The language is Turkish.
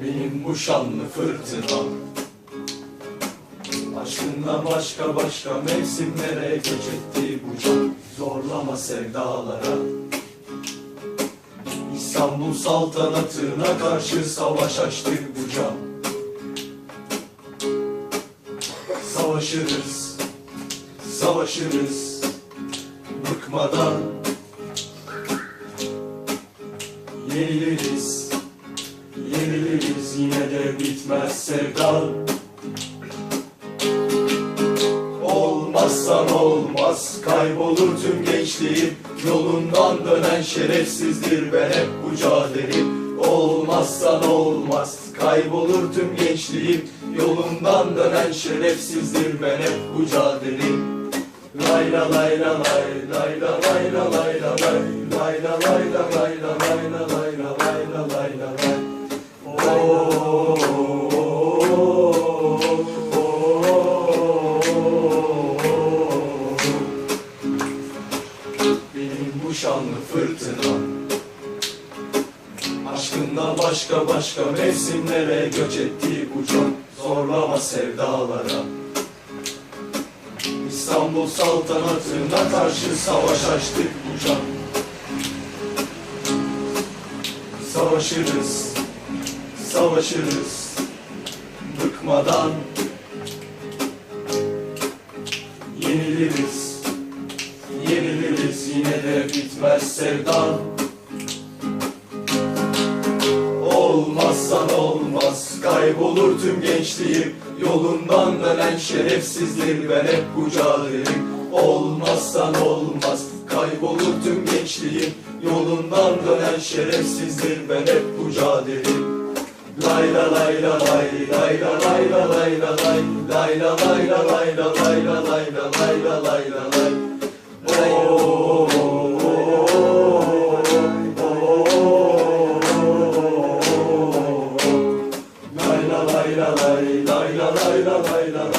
Benim bu şanlı fırtınam Aşkından başka başka mevsimlere geçitti bu can. Zorlama sevdalara. İstanbul saltanatına karşı savaş açtı bu can. Savaşırız, savaşırız Bıkmadan Yeniliriz, yeniliriz Yine de bitmez sevdan. Olmazsan olmaz Kaybolur tüm gençliğim. Yolundan dönen şerefsizdir Ben hep bu cahilim Olmazsan olmaz Kaybolur tüm gençliğim Yolundan dönen şerefsizdir Ben hep bu cahilim Lay la lay la lay lay la lay la lay la lay lay la lay la lay Aşkından başka başka mevsimlere göç etti bu can Zorlama sevdalara. İstanbul saltanatına karşı savaş açtık bu can. Savaşırız, savaşırız Bıkmadan. Yeniliriz, yeniliriz Yine de bitmez sevdan Kaybolur tüm gençliğim Yolundan dönen şerefsizdir Ben hep bu Olmazsan olmaz Kaybolur tüm gençliğim Yolundan dönen şerefsizdir Ben hep bu cahilim Lay la lay la lay lay la lay la lay la lay lay la lay la lay la oh.